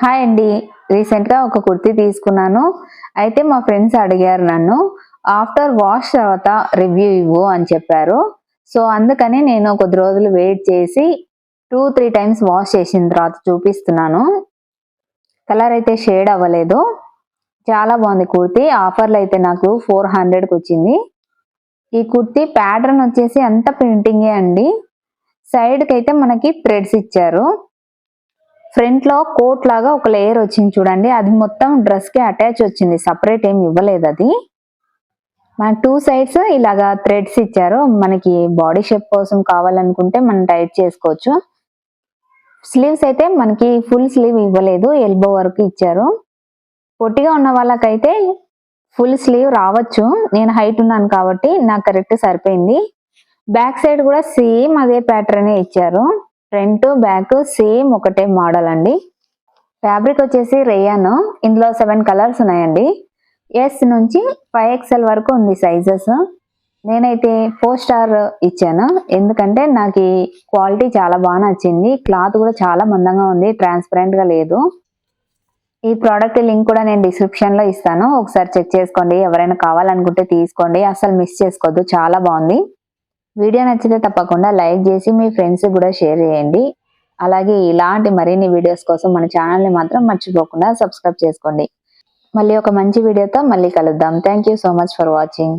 Hi అండి. రీసెంట్గా ఒక కుర్తీ తీసుకున్నాను. అయితే మా ఫ్రెండ్స్ అడిగారు నన్ను ఆఫ్టర్ వాష్ తర్వాత రివ్యూ ఇవ్వు అని చెప్పారు. సో అందుకని నేను కొద్ది రోజులు వెయిట్ చేసి టూ త్రీ టైమ్స్ వాష్ చేసిన తర్వాత చూపిస్తున్నాను. కలర్ అయితే షేడ్ అవ్వలేదు. చాలా బాగుంది కుర్తీ. ఆఫర్లు అయితే నాకు ఫోర్ హండ్రెడ్కి వచ్చింది. ఈ కుర్తీ ప్యాటర్న్ వచ్చేసి అంత ప్రింటింగే అండి. సైడ్కి అయితే మనకి థ్రెడ్స్ ఇచ్చారు. ఫ్రంట్లో కోట్ లాగా ఒక లేయర్ వచ్చింది చూడండి. అది మొత్తం డ్రెస్కి అటాచ్ వచ్చింది. సపరేట్ ఏమి ఇవ్వలేదు అది. మన టూ సైడ్స్ ఇలాగా థ్రెడ్స్ ఇచ్చారు. మనకి బాడీ షేప్ కోసం కావాలనుకుంటే మనం టైట్ చేసుకోవచ్చు. స్లీవ్స్ అయితే మనకి ఫుల్ స్లీవ్ ఇవ్వలేదు. ఎల్బో వరకు ఇచ్చారు. పొట్టిగా ఉన్న వాళ్ళకైతే ఫుల్ స్లీవ్ రావచ్చు. నేను హైట్ ఉన్నాను కాబట్టి నాకు కరెక్ట్ సరిపోయింది. బ్యాక్ సైడ్ కూడా సేమ్ అదే ప్యాటర్నే ఇచ్చారు. ఫ్రంట్ బ్యాక్ సేమ్ ఒకటే మోడల్ అండి. ఫ్యాబ్రిక్ వచ్చేసి రేయాను ఇందులో సెవెన్ కలర్స్ ఉన్నాయండి. ఎస్ నుంచి ఫైవ్ ఎక్స్ఎల్ వరకు ఉంది సైజెస్ నేనైతే ఫోర్ స్టార్ ఇచ్చాను. ఎందుకంటే నాకు ఈ క్వాలిటీ చాలా బాగా నచ్చింది. క్లాత్ కూడా చాలా మందంగా ఉంది. ట్రాన్స్పరెంట్గా లేదు. ఈ ప్రోడక్ట్ లింక్ కూడా నేను డిస్క్రిప్షన్లో ఇస్తాను. ఒకసారి చెక్ చేసుకోండి. ఎవరైనా కావాలనుకుంటే తీసుకోండి. అసలు మిస్ చేసుకోవద్దు. చాలా బాగుంది. వీడియో నచ్చితే తప్పకుండా లైక్ చేసి మీ ఫ్రెండ్స్ కూడా షేర్ చేయండి. అలాగే ఇలాంటి మరిన్ని వీడియోస్ కోసం మన ఛానల్ని మాత్రం మర్చిపోకుండా సబ్స్క్రైబ్ చేసుకోండి. మళ్ళీ ఒక మంచి వీడియోతో మళ్ళీ కలుద్దాం. Thank so much for watching